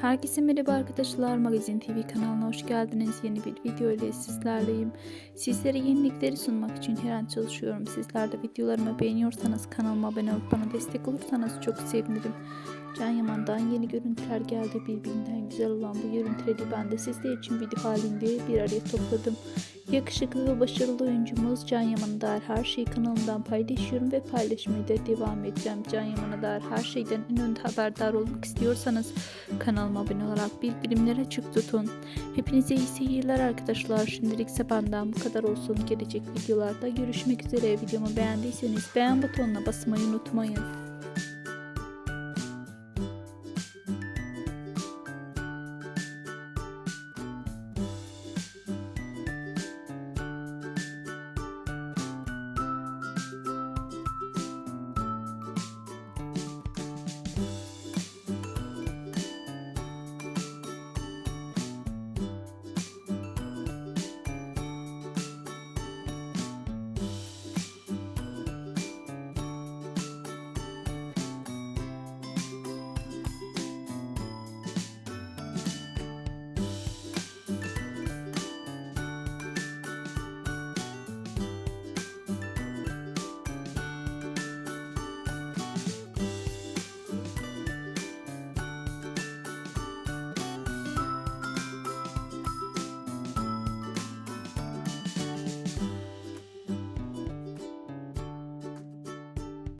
Herkese merhaba arkadaşlar. Magazin TV kanalına hoş geldiniz. Yeni bir video ile sizlerleyim. Sizlere yenilikleri sunmak için her an çalışıyorum. Sizler de videolarımı beğeniyorsanız kanalıma abone olup bana destek olursanız çok sevinirim. Can Yaman'dan yeni görüntüler geldi. Birbirinden güzel olan bu görüntüleri ben de sizler için video halinde bir araya topladım. Yakışıklı ve başarılı oyuncumuz Can Yaman'a dair her şeyi kanalımdan paylaşıyorum ve paylaşmaya da devam edeceğim. Can Yaman'a dair her şeyden en önde haberdar olmak istiyorsanız kanalıma abone olarak bildirimleri açık tutun. Hepinize iyi seyirler arkadaşlar. Şimdilik ise benden bu kadar olsun. Gelecek videolarda görüşmek üzere. Videomu beğendiyseniz beğen butonuna basmayı unutmayın.